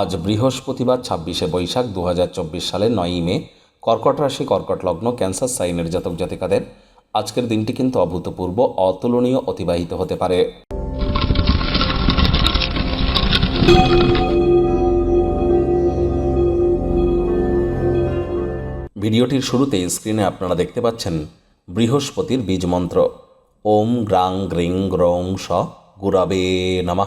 আজ বৃহস্পতিবার ছাব্বিশে বৈশাখ দু সালের নয়ই মে, কর্কট রাশি, কর্কট লগ্ন, ক্যান্সার সাইনের জাতক জাতিকাদের। আজকের দিনটি কিন্তু অভূতপূর্ব, অতুলনীয়, অতিবাহিত হতে পারে। ভিডিওটির শুরুতে স্ক্রিনে আপনারা দেখতে পাচ্ছেন বৃহস্পতির বীজ মন্ত্র। ওম গ্রাং গ্রিং গ্রৌং স গুরাবে নামা।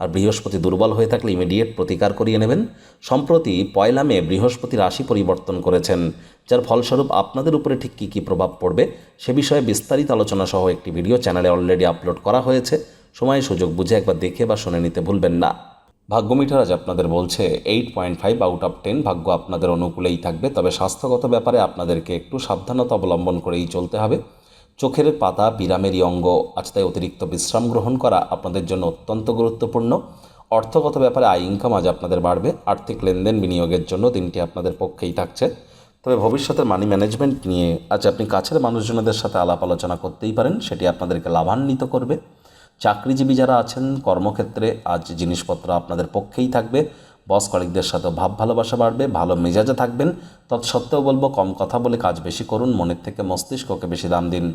আর বৃহস্পতি দুর্বল হয়ে থাকলে ইমিডিয়েট প্রতিকার করিয়ে নেবেন। সম্প্রতি পয়লা মে বৃহস্পতি রাশি পরিবর্তন করেছেন, যার ফলস্বরূপ আপনাদের উপরে ঠিক কী কী প্রভাব পড়বে সে বিষয়ে বিস্তারিত আলোচনা সহ একটি ভিডিও চ্যানেলে অলরেডি আপলোড করা হয়েছে। সময় সুযোগ বুঝে একবার দেখে বা শুনে নিতে ভুলবেন না। ভাগ্যমিটার আজ আপনাদের বলছে eight point five out of ten ভাগ্য আপনাদের অনুকূলেই থাকবে, তবে স্বাস্থ্যগত ব্যাপারে আপনাদেরকে একটু সাবধানতা অবলম্বন করেই চলতে হবে। চোখের পাতা, বিরামেরই অঙ্গ। আজ তাই অতিরিক্ত বিশ্রাম গ্রহণ করা আপনাদের জন্য অত্যন্ত গুরুত্বপূর্ণ। অর্থগত ব্যাপারে আয় ইনকাম আজ আপনাদের বাড়বে। আর্থিক লেনদেন বিনিয়োগের জন্য দিনটি আপনাদের পক্ষেই থাকছে। তবে ভবিষ্যতের মানি ম্যানেজমেন্ট নিয়ে আজ আপনি কাছের মানুষজনদের সাথে আলাপ আলোচনা করতেই পারেন, সেটি আপনাদেরকে লাভান্বিত করবে। চাকরিজীবী যারা আছেন, কর্মক্ষেত্রে আজ জিনিসপত্র আপনাদের পক্ষেই থাকবে। বস কলিকদের সাথে ভাব ভালোবাসা বাড়বে, ভালো মেজাজে থাকবেন। তৎসত্ত্বেও বলব, কম কথা বলে কাজ বেশি করুন, মনের থেকে মস্তিষ্ককে বেশি দাম দিন।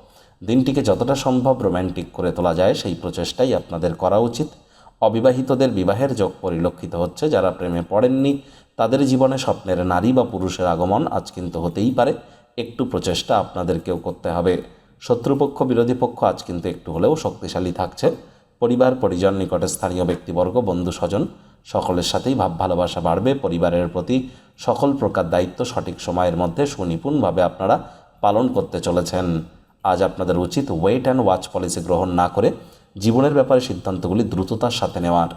দিনটিকে যতটা সম্ভব রোম্যান্টিক করে তোলা যায়, সেই প্রচেষ্টাই আপনাদের করা উচিত। অবিবাহিতদের বিবাহের যোগ পরিলক্ষিত হচ্ছে। যারা প্রেমে পড়েননি, তাদের জীবনে স্বপ্নের নারী বা পুরুষের আগমন আজ কিন্তু হতেই পারে। একটু প্রচেষ্টা আপনাদেরকেও করতে হবে। শত্রুপক্ষ, বিরোধী পক্ষ আজ কিন্তু একটু হলেও শক্তিশালী থাকছে। পরিবার, পরিজন, নিকটে স্থানীয় ব্যক্তিবর্গ, বন্ধু, স্বজন, সকলের সাথেই ভাব, ভালোবাসা বাড়বে। পরিবারের প্রতি সকল প্রকার দায়িত্ব সঠিক সময়ের মধ্যে সুনিপুণভাবে আপনারা পালন করতে চলেছেন। আজ আপনাদের উচিত ওয়েট অ্যান্ড ওয়াচ পলিসি গ্রহণ না করে জীবনের ব্যাপারে সিদ্ধান্তগুলি দ্রুততার সাথে নেওয়ার।